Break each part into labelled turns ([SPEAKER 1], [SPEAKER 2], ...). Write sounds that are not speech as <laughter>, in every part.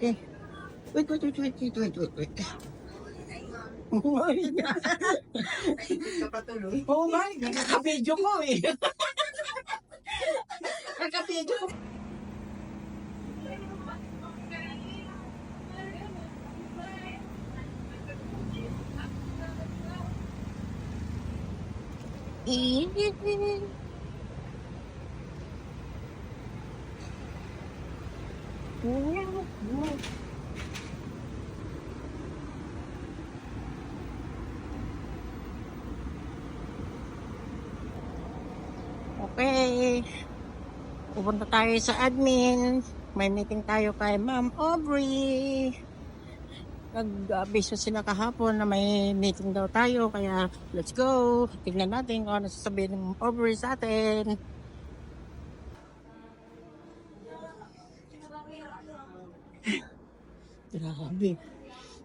[SPEAKER 1] eh. Wait, wait, wait, wait, wait, wait, wait, wait. Oh Oo nga eh.
[SPEAKER 2] Kapatuloy?
[SPEAKER 1] Oo oh nga eh. Kakapedyo ko eh. Kakapedyo ko. Eee. Okay. Pupunta tayo sa admin. May meeting tayo kay Ma'am Aubrey. Nag-abiso sila kahapon na may meeting daw tayo. Kaya let's go. Tingnan natin kung ano sasabihin ng Aubrey sa atin. Grabe.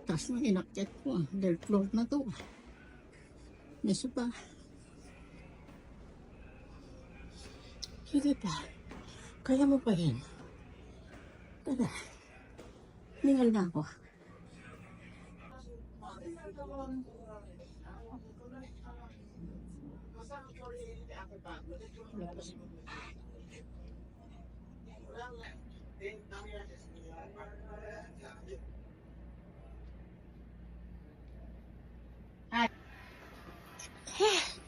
[SPEAKER 1] Taas na inakyat ko. ah. Third floor na to. Nasa pa. Sige pa. Kaya mo pa rin. Tara. Ningal na ako.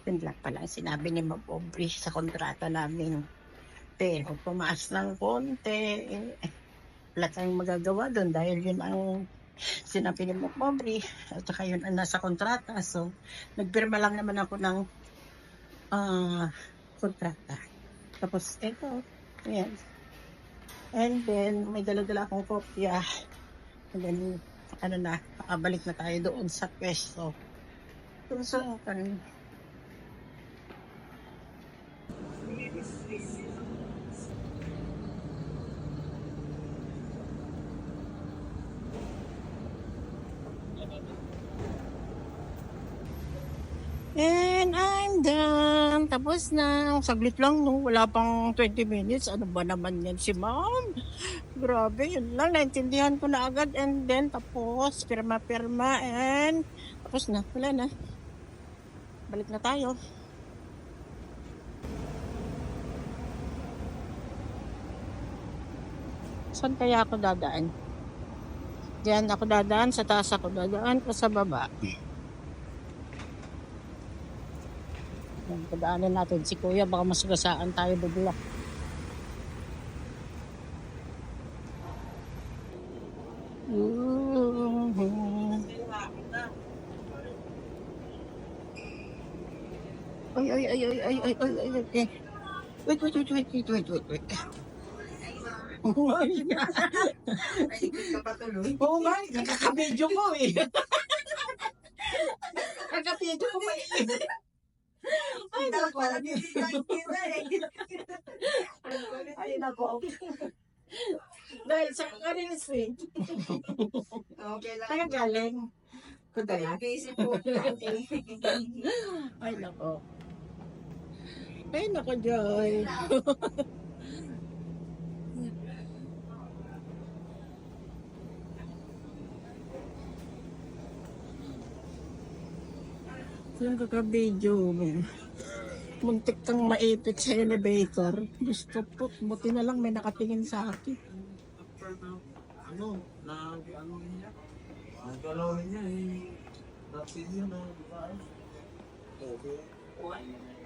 [SPEAKER 1] Yun lang pala sinabi ni Ma'am sa kontrata namin. Pero pumaas ng konti. eh, Wala tayong magagawa doon dahil yun ang sinabi ni Ma'am. At saka yun ang nasa kontrata. So, nagpirma lang naman ako ng ah, kontrata. Tapos, eto. Ayan. And then, may dala-dala akong kopya. And then, ano na, makabalik na tayo doon sa pwesto. So, so, And I'm done. Tapos na. Saglit lang, no? Wala pang 20 minutes. Ano ba naman yan si ma'am? Grabe, yun lang. Naintindihan ko na agad. And then, tapos, pirma-pirma. And, tapos na. Wala na. Balik na tayo. Saan kaya ako dadaan? Diyan ako dadaan. Sa taas ako dadaan. O sa baba. Yan, Padaanan natin si Kuya, baka masagasaan tayo bigla. Ay, ay, ay, ay, ay, ay, ay, ay, ay, ay. Wait, wait, wait, wait, wait, wait, wait, wait. Oh my God.
[SPEAKER 2] Kapatuloy.
[SPEAKER 1] Oh my God, nakaka-video ko eh. Nakaka-video ko pa eh. Ay, nako. Ay, nako. Dahil sa karinis eh.
[SPEAKER 2] Okay lang.
[SPEAKER 1] Taga galing. Kudaya.
[SPEAKER 2] Busy po.
[SPEAKER 1] Ay, nako. Ay, nako, Joy. <laughs> Yung kaka-video mo. Muntik kang maipit sa elevator. Gusto po, buti na lang may nakatingin sa akin.
[SPEAKER 3] ano, na ano niya, nagkalawin niya eh, napin yun na, di ba? Okay.